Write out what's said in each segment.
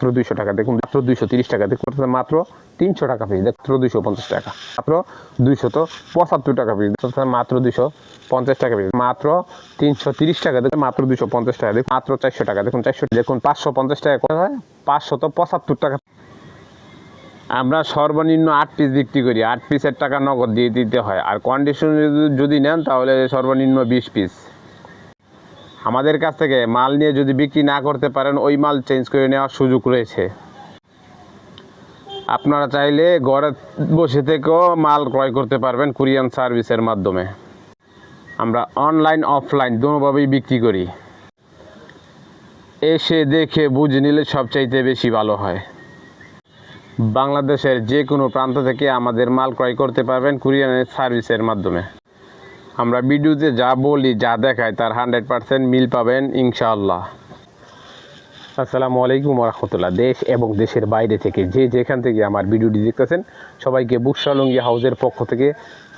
মাত্র দুইশো টাকা। দেখুন, মাত্র দুইশো তিরিশ টাকা। দেখুন, মাত্র তিনশো টাকা পিস মাত্র দুইশো পঞ্চাশ টাকা। মাত্র দুইশত পঁচাত্তর টাকা পিস মাত্র দুইশো পঞ্চাশ টাকা পিস মাত্র তিনশো তিরিশ টাকা। দেখুন, মাত্র দুইশো পঞ্চাশ টাকা। দেখুন, মাত্র চারশো টাকা। দেখুন, চারশো দেখুন, পাঁচশো পঞ্চাশ টাকা কত হয়? পাঁচশত পঁচাত্তর টাকা। আমরা সর্বনিম্ন আট পিস বিক্রি করি। আট পিসের টাকা নগদ দিয়ে দিতে হয়। আর কন্ডিশন যদি নেন, তাহলে সর্বনিম্ন বিশ পিস আমাদের কাছ থেকে মাল নিয়ে যদি বিক্রি না করতে পারেন, ওই মাল চেঞ্জ করে নেওয়ার সুযোগ রয়েছে। আপনারা চাইলে ঘরে বসে থেকেও মাল ক্রয় করতে পারবেন কুরিয়ান সার্ভিসের মাধ্যমে। আমরা অনলাইন অফলাইন দুভাবেই বিক্রি করি। এসে দেখে বুঝে নিলে সবচাইতে বেশি ভালো হয়। বাংলাদেশের যে কোনো প্রান্ত থেকে আমাদের মাল ক্রয় করতে পারবেন কুরিয়ানের সার্ভিসের মাধ্যমে। আমরা ভিডিওতে যা বলি, যা দেখাই, তার হান্ড্রেড পার্সেন্ট মিল পাবেন, ইনশাআল্লাহ। আসসালামু আলাইকুম রহমতুল্লাহ দেশ এবং দেশের বাইরে থেকে যে যেখান থেকে আমার ভিডিওটি দেখতেছেন, সবাইকে বুকশালঙ্গি হাউসের পক্ষ থেকে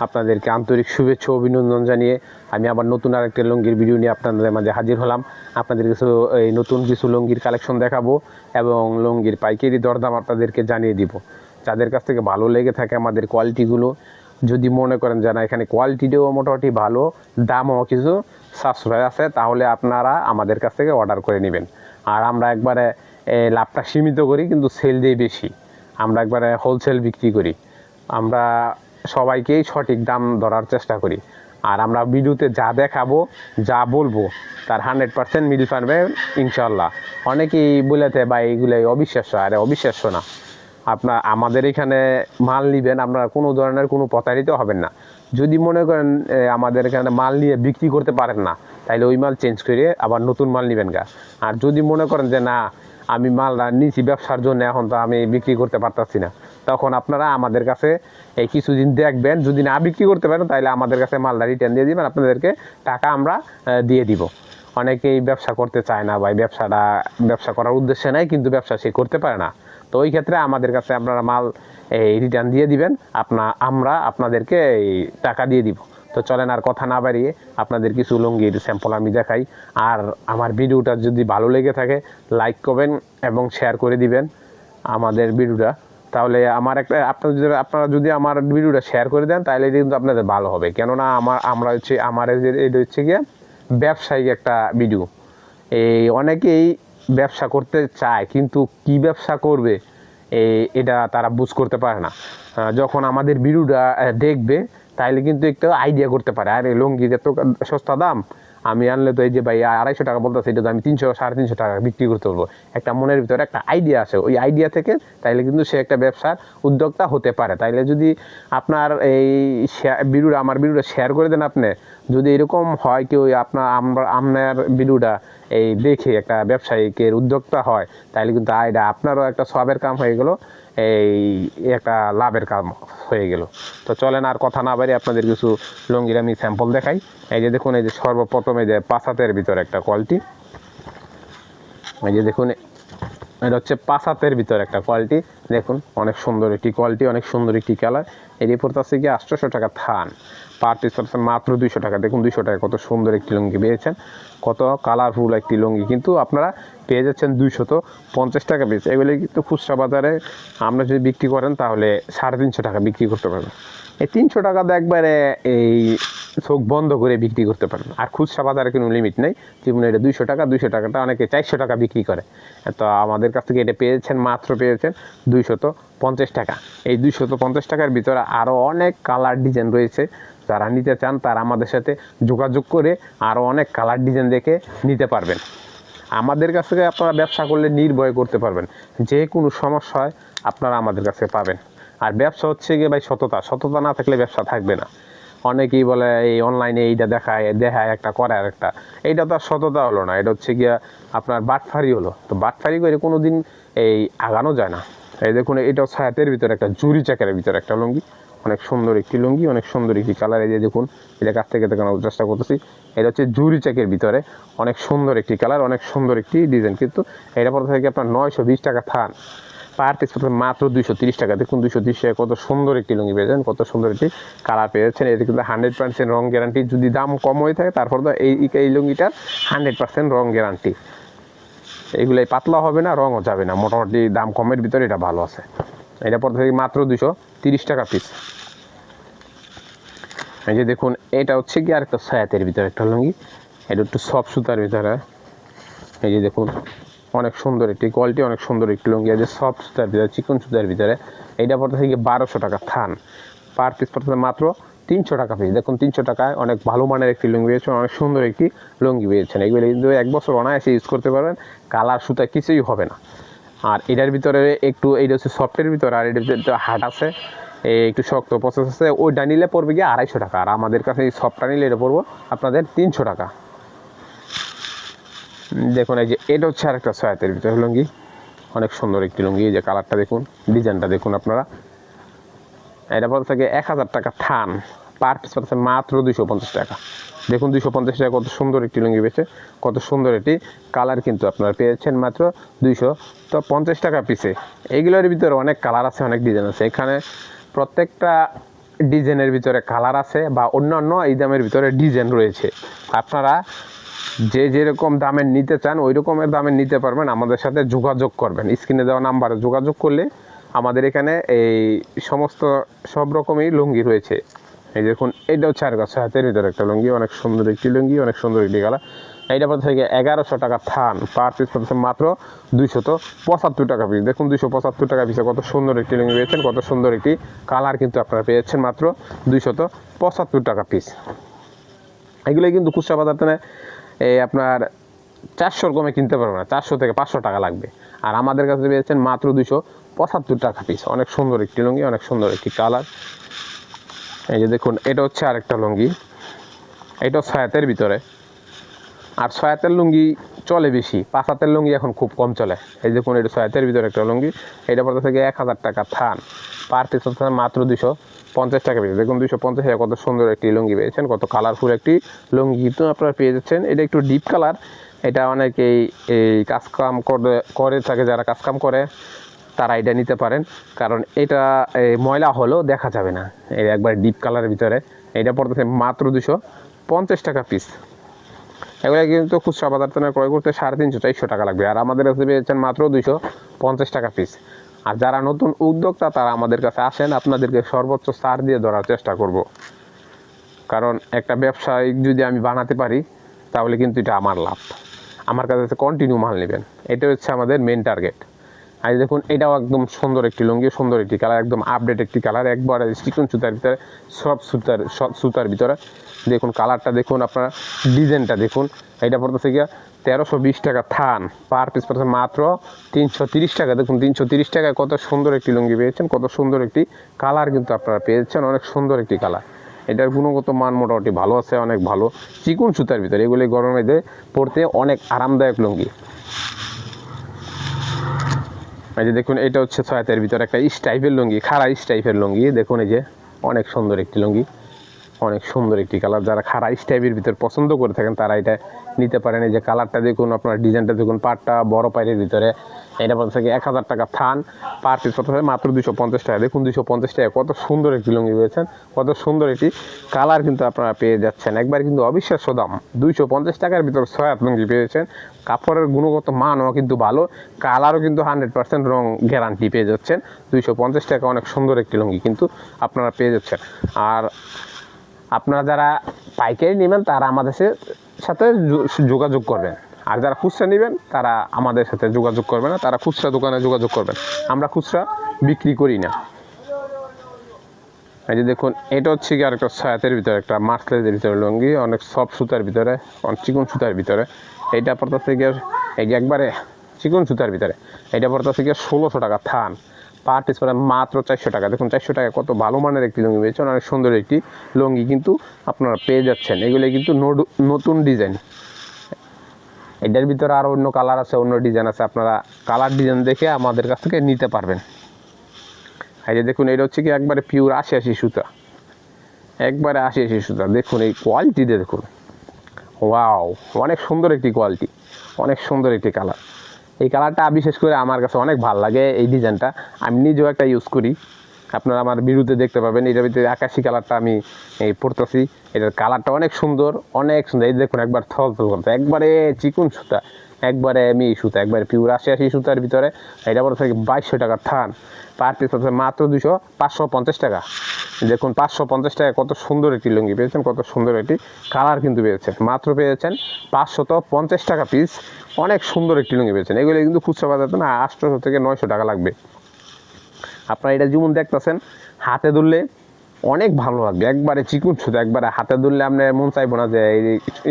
আপনাদেরকে আন্তরিক শুভেচ্ছা অভিনন্দন জানিয়ে আমি আবার নতুন আরেকটা লুঙ্গির ভিডিও নিয়ে আপনাদের মাঝে হাজির হলাম। আপনাদের কিছু, এই নতুন কিছু লুঙ্গির কালেকশন দেখাবো এবং লুঙ্গির পাইকারি দরদাম আপনাদেরকে জানিয়ে দিব। যাদের কাছ থেকে ভালো লেগে থাকে আমাদের কোয়ালিটিগুলো যদি মনে করেন যে না, এখানে কোয়ালিটিটাও মোটামুটি ভালো, দামও কিছু সাশ্রয় আছে, তাহলে আপনারা আমাদের কাছ থেকে অর্ডার করে নেবেন। আর আমরা একবারে লাভটা সীমিত করি, কিন্তু সেল দিয়ে বেশি। আমরা একবারে হোলসেল বিক্রি করি। আমরা সবাইকেই সঠিক দাম ধরার চেষ্টা করি। আর আমরা ভিডিওতে যা দেখাবো, যা বলব, তার হান্ড্রেড পার্সেন্ট মিল পারবে ইনশাল্লাহ অনেকেই বলেতে বা এইগুলো অবিশ্বাস্য। আরে, অবিশ্বাস্য না। আপনার আমাদের এখানে মাল নিবেন, আপনারা কোনো ধরনের কোনো প্রতারিত হবেন না। যদি মনে করেন আমাদের এখানে মাল নিয়ে বিক্রি করতে পারেন না তাহলে ওই মাল চেঞ্জ করে আবার নতুন মাল নেবেন গা। আর যদি মনে করেন যে, না, আমি মালটা নিয়েছি ব্যবসার জন্য, এখন তো আমি বিক্রি করতে পারতাছি না, তখন আপনারা আমাদের কাছে এই কিছুদিন দেখবেন, যদি না বিক্রি করতে পারেন তাহলে আমাদের কাছে মালটা রিটার্ন দিয়ে দিবেন, আপনাদেরকে টাকা আমরা দিয়ে দিব। অনেকেই ব্যবসা করতে চায় না ভাই, ব্যবসাটা, ব্যবসা করার উদ্দেশ্যে নাই, কিন্তু ব্যবসা সে করতে পারে না। তো ওই ক্ষেত্রে আমাদের কাছে আপনারা মাল, এই রিটার্ন দিয়ে দিবেন। আপনা, আমরা আপনাদেরকে এই টাকা দিয়ে দিব। তো চলেন আর কথা না বাড়িয়ে আপনাদের কিছু লুঙ্গির স্যাম্পল আমি দেখাই। আর আমার ভিডিওটা যদি ভালো লেগে থাকে লাইক করবেন এবং শেয়ার করে দিবেন আমাদের ভিডিওটা। তাহলে আমার একটা, আপনারা যদি আপনারা যদি আমার ভিডিওটা শেয়ার করে দেন, তাহলে কিন্তু আপনাদের ভালো হবে। কেননা আমার, আমরা হচ্ছে, আমার এটা হচ্ছে গিয়ে ব্যবসায়িক একটা ভিডিও এই অনেকেই ব্যবসা করতে চায়, কিন্তু কি ব্যবসা করবে এটা তারা বুঝ করতে পারে না। যখন আমাদের ভিডিওটা দেখবে, তাইলে কিন্তু একটু আইডিয়া করতে পারে। আরে লুঙ্গি এত সস্তা দাম, আমি আনলে তো এই যে ভাই আড়াইশো টাকা বলতেছে, এটা তো আমি তিনশো, সাড়ে তিনশো টাকা বিক্রি করতে পারব একটা মনের ভিতরে একটা আইডিয়া আসে, ওই আইডিয়া থেকে তাইলে কিন্তু সে একটা ব্যবসার উদ্যোক্তা হতে পারে। তাইলে যদি আপনার এই শেয়ার ভিডিওটা আমার ভিডিওটা শেয়ার করে দেন আপনি যদি এরকম হয় কেউ আপনার, আমরা, আপনার ভিডিওটা এই দেখে একটা ব্যবসায়িকের উদ্যোক্তা হয়, তাহলে কিন্তু আয়টা আপনারও একটা সবের কাম হয়ে গেল, এই একটা লাভের কাম হয়ে গেল। তো চলেন আর কথা না বাড়ি আপনাদের কিছু লুঙ্গির আমি স্যাম্পল দেখাই। এই যে দেখুন, এই যে সর্বপ্রথমে যে পাঁচাতের ভিতরে একটা কোয়ালিটি। এই যে দেখুন, এটা হচ্ছে পাঁচ ভিতর একটা কোয়ালিটি। দেখুন, অনেক সুন্দর একটি কোয়ালিটি, অনেক সুন্দর একটি কালার। রিপোর্ট আছে কি আটশোশো টাকা থান। পার পিস হচ্ছে মাত্র দুইশো টাকা। দেখুন, দুইশো টাকা কত সুন্দর একটি লুঙ্গি পেয়েছেন। কত কালারফুল একটি লুঙ্গি। কিন্তু আপনারা পেয়ে যাচ্ছেন দুইশত পঞ্চাশ টাকা পিস এগুলি কিন্তু খুচরা বাজারে আমরা যদি বিক্রি করেন, তাহলে সাড়ে তিনশো টাকা বিক্রি করতে পারবেন। এই তিনশো টাকা তো একবারে এই চোখ বন্ধ করে বিক্রি করতে পারেন আর খুচরা বাজারে কোনো লিমিট নেই। যেমন এটা দুইশো টাকা, দুইশো টাকাটা অনেকে চারশো টাকা বিক্রি করে। তো আমাদের কাছ থেকে এটা পেয়েছেন, মাত্র পেয়েছেন দুইশত পঞ্চাশ টাকা। এই দুইশত পঞ্চাশ টাকার ভিতরে আরও অনেক কালার ডিজাইন রয়েছে। যারা নিতে চান তারা আমাদের সাথে যোগাযোগ করে আরও অনেক কালার ডিজাইন দেখে নিতে পারবেন। আমাদের কাছ থেকে আপনারা ব্যবসা করলে নির্ভয় করতে পারবেন। যে কোনো সমস্যায় আপনারা আমাদের কাছে পাবেন। আর ব্যবসা হচ্ছে গিয়ে ভাই সততা। সততা না থাকলে ব্যবসা থাকবে না। অনেকেই বলে, এই অনলাইনে এইটা দেখায় দেখায় একটা, করে আর একটা এইটা তো আর সততা হলো না। এটা হচ্ছে গিয়া আপনার বাটফারি হলো। তো বাটফারি করে কোনো দিন এই আগানো যায় না। এই দেখুন, এটাও ছায়াতের ভিতরে একটা জুরি চাকারের ভিতরে একটা লুঙ্গি। অনেক সুন্দর একটি লুঙ্গি, অনেক সুন্দর একটি কালার এই যে দেখুন, এটা কাছ থেকে দেখানোর চেষ্টা করতেছি। এটা হচ্ছে জুরি চেকের ভিতরে অনেক সুন্দর একটি কালার অনেক সুন্দর একটি ডিজাইন কিন্তু এটা পর থাকে আপনার নয়শো বিশ টাকা থান। পার পিস মাত্র দুইশো তিরিশ টাকা। দেখুন দুইশো তিরিশ কত সুন্দর একটি লুঙ্গি পেয়েছেন কত সুন্দর একটি কালার পেয়েছেন এটি কিন্তু হান্ড্রেড পার্সেন্ট রং গ্যারান্টি যদি দাম কম হয়ে থাকে, তারপর তো এই এই লুঙ্গিটার হান্ড্রেড পার্সেন্ট রং গ্যারান্টি এগুলাই পাতলা হবে না, রঙও যাবে না। মোটামুটি দাম কমের ভিতরে এটা ভালো আছে। এটা পড়তে থেকে মাত্র দুশো তিরিশ টাকা পিস এই যে দেখুন, এটা হচ্ছে কি আর একটা সায়াতের ভিতরে একটা লুঙ্গি। এটা একটু সফট সুতার ভিতরে। এই যে দেখুন, অনেক সুন্দর একটি কোয়ালিটি অনেক সুন্দর একটি লুঙ্গি। আছে সফট সুতার ভিতরে, চিকন সুতার ভিতরে এইটা পড়তে থেকে বারোশো টাকা থান। পার পিস পড়তে মাত্র তিনশো টাকা পিস দেখুন, তিনশো টাকায় অনেক ভালো মানের একটি লুঙ্গি পেয়েছেন অনেক সুন্দর একটি লুঙ্গি পেয়েছেন এগুলো কিন্তু এক বছর অনায়াসে ইউজ করতে পারবেন। কালার সুতা কিছুই হবে না। আর এটার ভিতরে একটু, এইটা হচ্ছে সফটের ভিতরে, আর এটার ভিতরে হার্ড আছে একটু শক্ত প্রসেস আছে, ওইটা নিলে পড়বে গিয়ে আড়াইশো টাকা, আর আমাদের কাছে এই সফটটা নিলে এটা পড়ব আপনাদের তিনশো টাকা। দেখুন, এই যে এটা হচ্ছে আরেকটা সয়াতের ভিতরে লুঙ্গি, অনেক সুন্দর একটি লুঙ্গি, এই যে কালারটা দেখুন, ডিজাইনটা দেখুন আপনারা। এটা পড়ে থাকে এক হাজার টাকা থান, পার পিস পড়ছে মাত্র দুশো পঞ্চাশ টাকা। দেখুন দুশো পঞ্চাশ টাকা, কত সুন্দর একটি লুঙ্গি পেয়েছে কত সুন্দর একটি কালার কিন্তু আপনারা পেয়েছেন মাত্র দুইশো তো পঞ্চাশ টাকা পিসে এইগুলোর ভিতরে অনেক কালার আছে, অনেক ডিজাইন আছে। এখানে প্রত্যেকটা ডিজাইনের ভিতরে কালার আছে বা অন্যান্য এই দামের ভিতরে ডিজাইন রয়েছে। আপনারা যে যেরকম দামের নিতে চান, ওই রকমের দামের নিতে পারবেন। আমাদের সাথে যোগাযোগ করবেন। স্ক্রিনে দেওয়া নাম্বারে যোগাযোগ করলে আমাদের এখানে এই সমস্ত সব রকমই লুঙ্গি রয়েছে। এই দেখুন এটা হচ্ছে আর কাছে হাতের ভিতরে একটা লুঙ্গি, অনেক সুন্দর একটি লুঙ্গি, অনেক সুন্দর একটি কালার এইটা পড়ে থেকে এগারোশো টাকা থান, পার পিস পড়ছে মাত্র দুইশত পঁচাত্তর টাকা পিস দেখুন দুইশো পঁচাত্তর টাকা পিসে কত সুন্দর একটি লুঙ্গি পেয়েছেন, কত সুন্দর একটি কালার কিন্তু আপনারা পেয়েছেন মাত্র দুইশত পঁচাত্তর টাকা পিস এগুলো কিন্তু খুচরা বাজার থেকে এই আপনার চারশোর কমে কিনতে পারবে না, চারশো থেকে পাঁচশো টাকা লাগবে। আর আমাদের কাছে পেয়েছেন মাত্র দুশো পঁচাত্তর টাকা পিস অনেক সুন্দর একটি লুঙ্গি, অনেক সুন্দর একটি কালার এই যে দেখুন, এটা হচ্ছে আরেকটা লুঙ্গি। এটা ছয়াতের ভিতরে। আর ছয়াতের লুঙ্গি চলে বেশি। পাঁচ হাতের লুঙ্গি এখন খুব কম চলে। এই দেখুন, এটা ছয়াতের ভিতরে একটা লুঙ্গি। এটা পড়তে থেকে এক হাজার টাকা থান। পার পিস মাত্র দুশো পঞ্চাশ টাকা পেয়েছে দেখুন, দুশো পঞ্চাশ কত সুন্দর একটি লুঙ্গি পেয়েছেন, কত কালারফুল একটি লুঙ্গি কিন্তু আপনারা পেয়ে যাচ্ছেন। এটা একটু ডিপ কালার এটা অনেকেই এই কাজকাম করে করে থাকে, যারা কাজকাম করে। তারা এটা নিতে পারেন। কারণ এটা ময়লা হলেও দেখা যাবে না। এই একবার ডিপ কালারের ভিতরে। এটা পড়তেছে মাত্র দুশো পঞ্চাশ টাকা পিস এগুলো কিন্তু খুচরা বাজার থেকে ক্রয় করতে সাড়ে তিনশো চারশো টাকা লাগবে। আর আমাদের কাছে পেয়েছেন মাত্র দুশো পঞ্চাশ টাকা পিস আর যারা নতুন উদ্যোক্তা, তারা আমাদের কাছে আসেন। আপনাদেরকে সর্বোচ্চ সার দিয়ে ধরার চেষ্টা করব। কারণ একটা ব্যবসায়িক যদি আমি বানাতে পারি, তাহলে কিন্তু এটা আমার লাভ। আমার কাছে কন্টিনিউ মাল নেবেন। এটা হচ্ছে আমাদের মেন টার্গেট আর দেখুন, এটাও একদম সুন্দর একটি লুঙ্গি, সুন্দর একটি কালার, একদম আপডেট একটি কালার, একবার চিকন সুতার ভিতরে, সব সুতার সব সুতার ভিতরে। দেখুন, কালারটা দেখুন আপনারা, ডিজাইনটা দেখুন। এটা পড়তেছে গিয়া তেরোশো বিশ টাকা থান পার পিস পড়ছে মাত্র তিনশো তিরিশ টাকা। দেখুন, তিনশো তিরিশ টাকায় কত সুন্দর একটি লুঙ্গি পেয়েছেন, কত সুন্দর একটি কালার কিন্তু আপনারা পেয়েছেন, অনেক সুন্দর একটি কালার। এটার গুণগত মান মোটামুটি ভালো আছে, অনেক ভালো। চিকুন সুতার ভিতরে, এগুলি গরমে পড়তে অনেক আরামদায়ক লুঙ্গি। এই যে দেখুন এটা হচ্ছে ছয়াতের ভিতরে একটা স্টাইপের লুঙ্গি, খাড়া স্টাইপের লুঙ্গি। দেখুন এই যে, অনেক সুন্দর একটি লুঙ্গি। অনেক সুন্দর একটি কালার যারা খাড়া স্টাইপের ভিতরে পছন্দ করে থাকেন, তারা এটা নিতে পারেন। এই যে কালারটা দেখুন, আপনার ডিজাইনটা দেখুন, পাটটা বড় পায়ের ভিতরে। এটা বলতে থেকে এক হাজার টাকা থান পার পিস কত মাত্র দুশো পঞ্চাশ টাকা। দেখুন দুশো পঞ্চাশ টাকা, কত সুন্দর একটি লুঙ্গি পেয়েছেন, কত সুন্দর একটি কালার কিন্তু আপনারা পেয়ে যাচ্ছেন। একবার কিন্তু অবিশ্বাস্য দাম, দুইশো পঞ্চাশ টাকার ভিতরে ছয় হাত লুঙ্গি পেয়েছেন। কাপড়ের গুণগত মানও কিন্তু ভালো কালারও কিন্তু হান্ড্রেড পার্সেন্ট রং গ্যারান্টি পেয়ে যাচ্ছেন। দুইশো পঞ্চাশ টাকা অনেক সুন্দর একটি লুঙ্গি কিন্তু আপনারা পেয়ে যাচ্ছেন। আর আপনারা যারা পাইকারি নেবেন, তারা আমাদের সাথে যোগাযোগ করবেন। আর যারা খুচরা নেবেন, তারা আমাদের সাথে যোগাযোগ করবে না। তারা খুচরা দোকানে যোগাযোগ করবেন। আমরা খুচরা বিক্রি করি না। এই যে দেখুন, এটা হচ্ছে কি আরেকটা ছায়াতের ভিতরে, একটা মার্সলেজের ভিতরে লুঙ্গি, অনেক সফট সুতার ভিতরে, অনেক চিকন সুতার ভিতরে। এইটা পড়তেছে গিয়ে, এই যে একবারে চিকন সুতার ভিতরে, এইটা পড়তেছে গিয়ে ষোলোশো টাকা থান। পার পিস পরে মাত্র চারশো টাকা। দেখুন, চারশো টাকা কত ভালো মানের একটি লুঙ্গি পেয়েছেন, অনেক সুন্দর একটি লুঙ্গি কিন্তু আপনারা পেয়ে যাচ্ছেন। এগুলো কিন্তু নতুন ডিজাইন। এটার ভিতরে আরও অন্য কালার আছে, অন্য ডিজাইন আছে, আপনারা কালার ডিজাইন দেখে আমাদের কাছ থেকে নিতে পারবেন। এই যে দেখুন, এটা হচ্ছে কি একবারে পিওর আশি আশি সুতা। একবারে আশি আশি সুতা। দেখুন, এই কোয়ালিটিতে দেখুন। ওয়াও অনেক সুন্দর একটি কোয়ালিটি অনেক সুন্দর একটি কালার। এই কালারটা বিশেষ করে আমার কাছে অনেক ভালো লাগে এই ডিজাইনটা আমি নিজেও একটা ইউজ করি। আপনারা আমার বিরুদ্ধে দেখতে পাবেন, এটার ভিতরে আকাশি কালারটা আমি, এই পরতেছি। এটার কালারটা অনেক সুন্দর অনেক সুন্দর। এই দেখুন, একবার থল থল করতে একবারে চিকুন সুতা। একবারে এমি সুতা, একবারে পিওর আশি সুতার ভিতরে, এটা পড়ে থাকে বাইশশো টাকার থান। পার পিস হচ্ছে মাত্র দুশো পাঁচশো পঞ্চাশ টাকা। দেখুন, পাঁচশো পঞ্চাশ টাকা কত সুন্দর একটি লুঙ্গি পেয়েছেন, কত সুন্দর একটি কালার কিন্তু পেয়েছেন। মাত্র পেয়েছেন পাঁচশত পঞ্চাশ টাকা পিস অনেক সুন্দর একটি লুঙ্গি পেয়েছেন। এগুলো কিন্তু খুচরা বাজার না আটশোশো থেকে নয়শো টাকা লাগবে। আপনারা এটা যেমন দেখতেছেন, হাতে ধরলে অনেক ভালো লাগবে। একবারে চিকুন সুতো, একবারে হাতে ধরলে আপনার মন চাইব না যে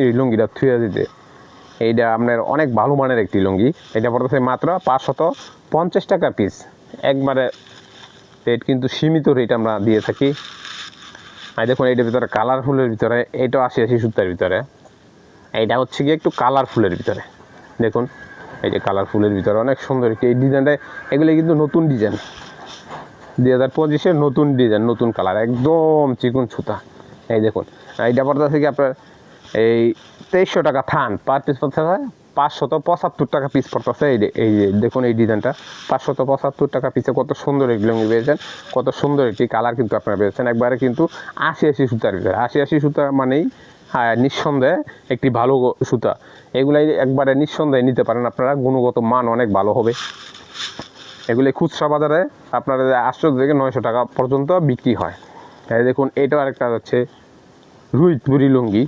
এই লুঙ্গিটা থুয়ে দিতে। এইটা আপনার অনেক ভালো মানের একটি লুঙ্গি। এটা পড়তেছে মাত্র পাঁচশত পঞ্চাশ টাকা পিস একবারে রেট কিন্তু সীমিত রেট আমরা দিয়ে থাকি। আর দেখুন, এইটার ভিতরে কালারফুলের ভিতরে এইটাও আশি আশি সুতার ভিতরে। এইটা হচ্ছে কি একটু কালারফুলের ভিতরে। দেখুন, এই যে কালারফুলের ভিতরে অনেক সুন্দর এই ডিজাইনটা এগুলো কিন্তু নতুন ডিজাইন দুই হাজার পঁচিশের নতুন ডিজাইন নতুন কালার একদম চিকুন সুতা। এই দেখুন এইটা পড়তে থেকে আপনার, এই তেইশশো টাকা থান পার পিস পড়তেছে পাঁচশত পঁচাত্তর টাকা পিস পড়তেছে। এই এই যে, দেখুন এই ডিজাইনটা পাঁচশত পঁচাত্তর টাকা পিসে কত সুন্দর একটি লুঙ্গি পেয়েছেন, কত সুন্দর একটি কালার কিন্তু আপনারা পেয়েছেন। একবারে কিন্তু আশি আশি সুতার ভিতরে। আশি আশি সুতা মানেই হ্যাঁ নিঃসন্দেহে একটি ভালো সুতা। এগুলাই একবারে নিঃসন্দেহে নিতে পারেন আপনারা। গুণগত মান অনেক ভালো হবে। এগুলি খুচরা বাজারে আপনারা আটশো থেকে নয়শো টাকা পর্যন্ত বিক্রি হয়। দেখুন, এটাও আরেকটা হচ্ছে রুইতপুরি লুঙ্গি।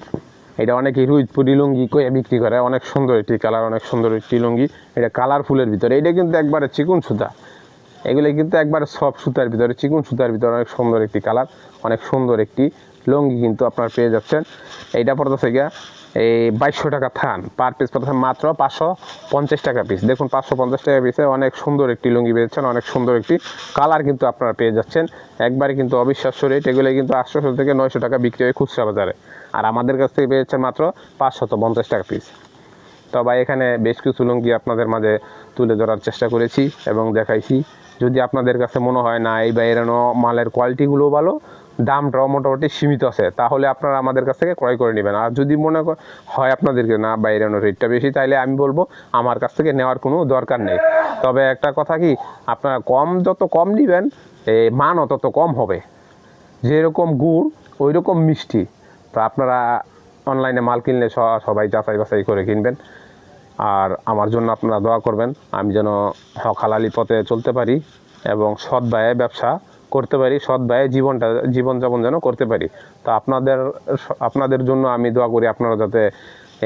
এটা অনেকেই রুইতপুরি লুঙ্গি কয়ে বিক্রি করে, অনেক সুন্দর একটি কালার, অনেক সুন্দর একটি লুঙ্গি। এটা কালারফুলের ভিতরে, এটা কিন্তু একবারে চিকুন সুতা। এগুলি কিন্তু একবারে সব সুতার ভিতরে, চিকুন সুতার ভিতরে অনেক সুন্দর একটি কালার, অনেক সুন্দর একটি লুঙ্গি কিন্তু আপনার পেয়ে যাচ্ছেন। এইটা পড়তেছে গিয়া, এই বাইশশো টাকা থান, পার পিস পড়তেছে মাত্র পাঁচশো পঞ্চাশ টাকা পিস দেখুন, পাঁচশো পঞ্চাশ টাকা পিসে অনেক সুন্দর একটি লুঙ্গি পেয়েছেন অনেক সুন্দর একটি কালার কিন্তু আপনারা পেয়ে যাচ্ছেন। একবারে কিন্তু অবিশ্বাস্য রেট এগুলো কিন্তু আটশোশো থেকে নয়শো টাকা বিক্রি হয় খুচরা বাজারে। আর আমাদের কাছ থেকে পেয়েছেন মাত্র পাঁচশত পঞ্চাশ টাকা পিস তো ভাই, এখানে বেশ কিছু লুঙ্গি আপনাদের মাঝে তুলে ধরার চেষ্টা করেছি এবং দেখাইছি। যদি আপনাদের কাছে মনে হয়, না, এই বাইরানো মালের কোয়ালিটিগুলো ভালো দামটাও মোটামুটি সীমিত আছে, তাহলে আপনারা আমাদের কাছ থেকে ক্রয় করে নেবেন। আর যদি মনে হয় আপনাদেরকে, না বাইরানো রেটটা বেশি তাহলে আমি বলব, আমার কাছ থেকে নেওয়ার কোনো দরকার নেই। তবে একটা কথা কি, আপনারা কম যত কম নেবেন মানও তত কম হবে। যেরকম গুড় ওই রকম মিষ্টি। তো আপনারা অনলাইনে মাল কিনলে সবাই যাচাই বাছাই করে কিনবেন। আর আমার জন্য আপনারা দোয়া করবেন, আমি যেন হক হালালি পথে চলতে পারি এবং সৎ ব্যয়ে ব্যবসা করতে পারি, সৎ ব্যয়ে জীবনটা, জীবনযাপন যেন করতে পারি। তো আপনাদের আপনাদের জন্য আমি দোয়া করি, আপনারা যাতে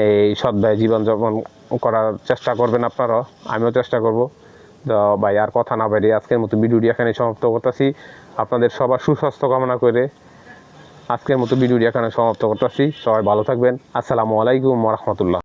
এই সৎ ব্যয়ে জীবনযাপন করার চেষ্টা করবেন আপনারাও আমিও চেষ্টা করব। তো ভাই, আর কথা না বাড়িয়ে আজকের মতো ভিডিওটি এখানে সমাপ্ত করতেছি। আপনাদের সবার সুস্বাস্থ্য কামনা করে আজকের মতো ভিডিওটি এখানে সমাপ্ত করতেছি। সবাই ভালো থাকবেন। আসসালামু আলাইকুম রহমতুল্লাহ।